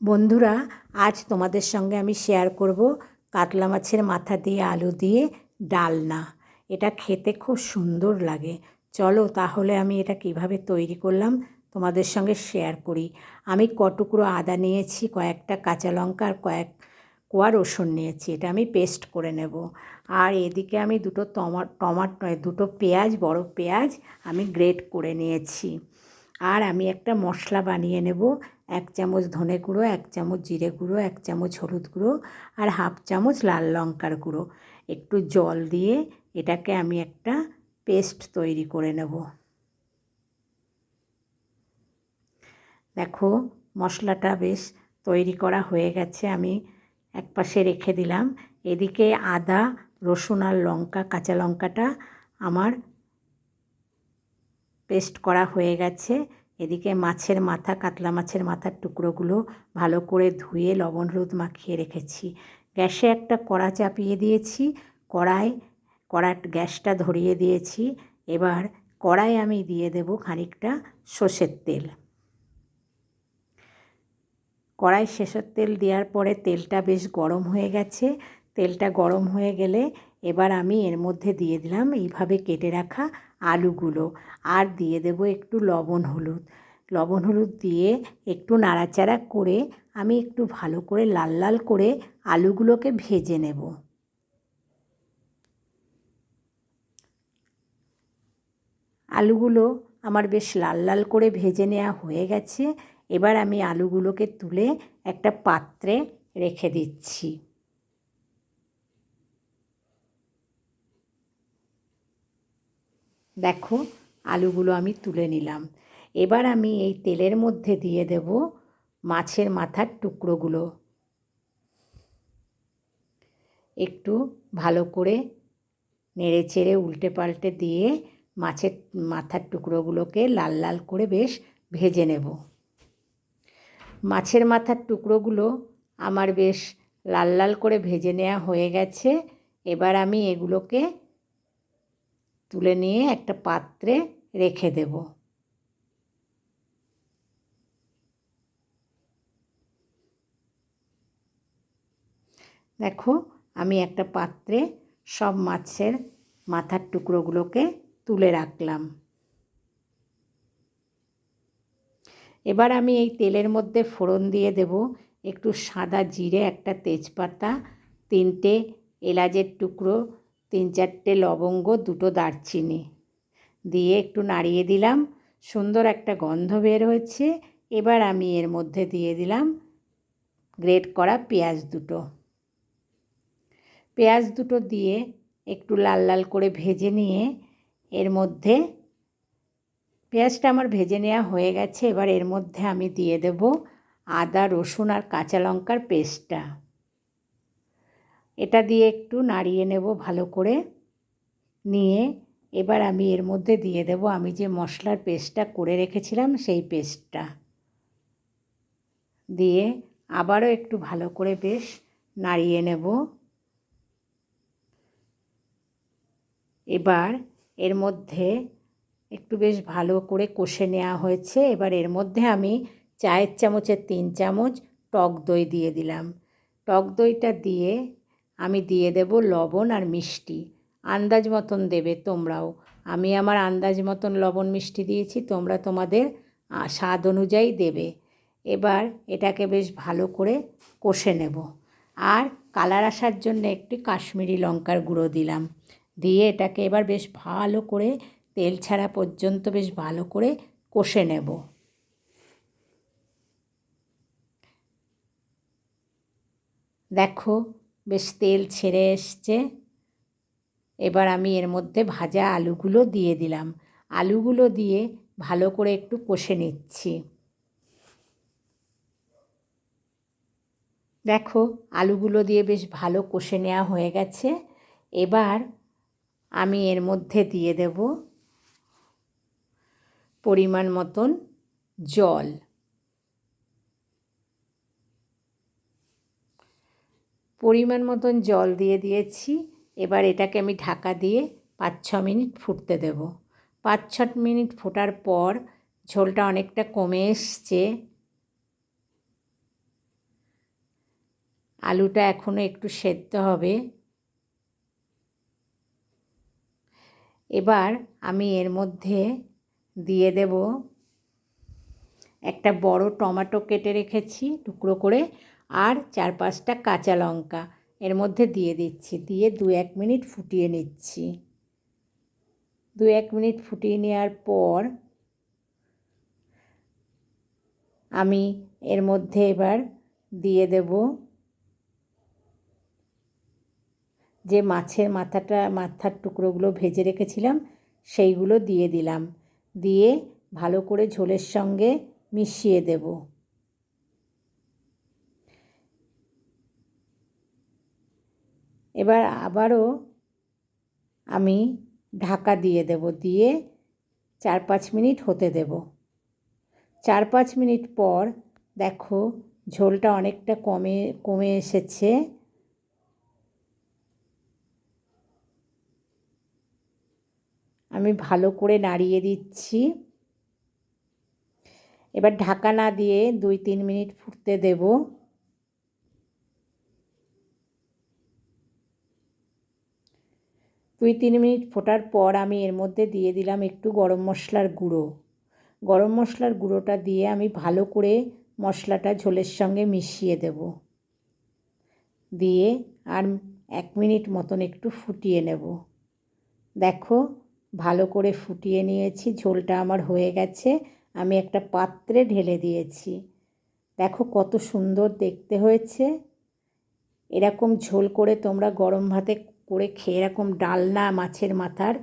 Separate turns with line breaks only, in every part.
বন্ধুরা, আজ তোমাদের সঙ্গে আমি শেয়ার করব কাতলা মাছের মাথা দিয়ে আলু দিয়ে ডালনা। এটা খেতে খুব সুন্দর লাগে। চলো তাহলে আমি এটা কীভাবে তৈরি করলাম তোমাদের সঙ্গে শেয়ার করি। আমি কটুকরো আদা নিয়েছি, কয়েকটা কাঁচা লঙ্কা আর কয়েক কোয়া রসুন নিয়েছি, এটা আমি পেস্ট করে নেব। আর এদিকে আমি দুটো টমা, টমাট নয় দুটো পেঁয়াজ, বড় পেঁয়াজ আমি গ্রেট করে নিয়েছি। আর আমি একটা মশলা বানিয়ে নেব এক চামচ ধনে গুঁড়ো, এক চামচ জিরে গুঁড়ো, এক চামচ হলুদ গুঁড়ো আর হাফ চামচ লাল লঙ্কার গুঁড়ো। একটু জল দিয়ে এটাকে আমি একটা পেস্ট তৈরি করে নেব। দেখো, মশলাটা বেশ তৈরি করা হয়ে গেছে, আমি এক পাশে রেখে দিলাম। এদিকে আদা, রসুন আর লঙ্কা, কাঁচা লঙ্কাটা আমার পেস্ট করা হয়ে গেছে। এদিকে মাছের মাথা, কাতলা মাছের মাথার টুকরোগুলো ভালো করে ধুয়ে লবণ হলুদ মাখিয়ে রেখেছি। গ্যাসে একটা কড়া চাপিয়ে দিয়েছি। কড়াই কড়া গ্যাসটা ধরিয়ে দিয়েছি। এবার কড়াই আমি দিয়ে দেব খানিকটা সর্ষের তেল। কড়াই শেষের তেল দেওয়ার পরে তেলটা বেশ গরম হয়ে গেছে। তেলটা গরম হয়ে গেলে এবার আমি এর মধ্যে দিয়ে দিলাম এইভাবে কেটে রাখা আলুগুলো। আর দিয়ে দেব একটু লবণ হলুদ। লবণ হলুদ দিয়ে একটু নাড়াচাড়া করে আমি একটু ভালো করে লাল লাল করে আলুগুলোকে ভেজে নেব। আলুগুলো আমার বেশ লাল লাল করে ভেজে নেওয়া হয়ে গেছে। এবার আমি আলুগুলোকে তুলে একটা পাত্রে রেখে দিচ্ছি। দেখো, আলুগুলো আমি তুলে নিলাম। এবার আমি এই তেলের মধ্যে দিয়ে দেব মাছের মাথার টুকরোগুলো। একটু ভালো করে নেড়ে চেড়ে উল্টে পাল্টে দিয়ে মাছের মাথার টুকরোগুলোকে লাল লাল করে বেশ ভেজে নেব। মাছের মাথার টুকরোগুলো আমার বেশ লাল লাল করে ভেজে নেওয়া হয়ে গেছে। এবার আমি এগুলোকে তুলে নিয়ে একটা পাত্রে রেখে দেব। দেখো, আমি একটা পাত্রে সব মাছের মাথার টুকরোগুলোকে তুলে রাখলাম। এবার আমি এই তেলের মধ্যে ফোড়ন দিয়ে দেব। একটু সাদা জিরে, একটা তেজপাতা, তিনটে এলাচের টুকরো তিন চারটে লবঙ্গ, দুটো দারচিনি। দিয়ে একটু নাড়িয়ে দিলাম। সুন্দর একটা গন্ধ বের হয়েছে। এবার আমি এর মধ্যে দিয়ে দিলাম গ্রেট করা পেঁয়াজ দুটো। পেঁয়াজ দুটো দিয়ে একটু লাল লাল করে ভেজে নিয়ে এর মধ্যে পেঁয়াজটা আমার ভেজে নেওয়া হয়ে গেছে। এবার এর মধ্যে আমি দিয়ে দেব আদা, রসুন আর কাঁচা লঙ্কার পেস্টটা। এটা দিয়ে একটু নাড়িয়ে নেব ভালো করে। নিয়ে এবার আমি এর মধ্যে দিয়ে দেব, আমি যে মশলার পেস্টটা করে রেখেছিলাম সেই পেস্টটা। দিয়ে আবারও একটু ভালো করে বেশ নাড়িয়ে নেব। এবার এর মধ্যে একটু বেশ ভালো করে কষে নেওয়া হয়েছে। এবার এর মধ্যে আমি চায়ের চামচের তিন চামচ টক দই দিয়ে দিলাম। টক দইটা দিয়ে আমি দিয়ে দেব লবণ আর মিষ্টি। আন্দাজ মতন দেবে তোমরাও। আমি আমার আন্দাজ মতন লবণ মিষ্টি দিয়েছি, তোমরা তোমাদের স্বাদ অনুযায়ী দেবে। এবার এটাকে বেশ ভালো করে কষে নেব। আর কালার আসার জন্য একটি কাশ্মীরি লঙ্কার গুঁড়ো দিলাম। দিয়ে এটাকে এবার বেশ ভালো করে তেল ছাড়া পর্যন্ত বেশ ভালো করে কষে নেব। দেখো বেশ তেল ছেড়ে এসছে। এবার আমি এর মধ্যে ভাজা আলুগুলো দিয়ে দিলাম। আলুগুলো দিয়ে ভালো করে একটু কষে নিচ্ছি। দেখো, আলুগুলো দিয়ে বেশ ভালো কষে নেওয়া হয়ে গেছে। এবার আমি এর মধ্যে দিয়ে দেব পরিমাণ মতন জল। পরিমাণ মতন জল দিয়ে দিয়েছি। এবার এটাকে আমি ঢাকা দিয়ে পাঁচ ছ মিনিট ফুটতে দেব। পাঁচ ছ মিনিট ফোটার পর ঝোলটা অনেকটা কমে এসছে। আলুটা এখনও একটু সেদ্ধ হবে। এবার আমি এর মধ্যে দিয়ে দেব একটা বড় টমেটো কেটে রেখেছি টুকরো করে। আর চার পাঁচটা কাঁচা লঙ্কা। এর মধ্যে দিয়ে দিচ্ছি, দিয়ে দু এক মিনিট ফুটিয়ে নিচ্ছি। দু এক মিনিট ফুটিয়ে নেওয়ার পর আমি এর মধ্যে এবার দিয়ে দেব যে মাছের মাথাটা, মাথার টুকরোগুলো ভেজে রেখেছিলাম, সেইগুলো দিয়ে দিলাম। দিয়ে ভালো করে ঝোলের সঙ্গে মিশিয়ে দেব। এবার আবারও আমি ঢাকা দিয়ে দেব, দিয়ে চার পাঁচ মিনিট হতে দেব। চার পাঁচ মিনিট পর দেখো ঝোলটা অনেকটা কমে কমে এসেছে। আমি ভালো করে নাড়িয়ে দিচ্ছি। এবার ঢাকা না দিয়ে দুই তিন মিনিট ফুটতে দেব। দুই তিন মিনিট ফোটার পর আমি এর মধ্যে দিয়ে দিলাম একটু গরম মশলার গুঁড়ো। গরম মশলার গুঁড়োটা দিয়ে আমি ভালো করে মশলাটা ঝোলের সঙ্গে মিশিয়ে দেব। দিয়ে আর এক মিনিট মতন একটু ফুটিয়ে নেব। দেখো, ভালো করে ফুটিয়ে নিয়েছি, ঝোলটা আমার হয়ে গেছে, আমি একটা পাত্রে ঢেলে দিয়েছি। দেখো কত সুন্দর দেখতে হয়েছে। এরকম ঝোল করে তোমরা গরম ভাতে করে খেয়ে এরকম ডালনা মাছের মাথার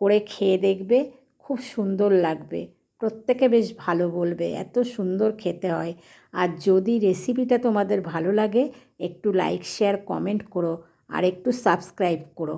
করে খেয়ে দেখবে খুব সুন্দর লাগবে। প্রত্যেকে বেশ ভালো বলবে, এত সুন্দর খেতে হয়। আর যদি রেসিপিটা তোমাদের ভালো লাগে, একটু লাইক শেয়ার কমেন্ট করো, আর একটু সাবস্ক্রাইব করো।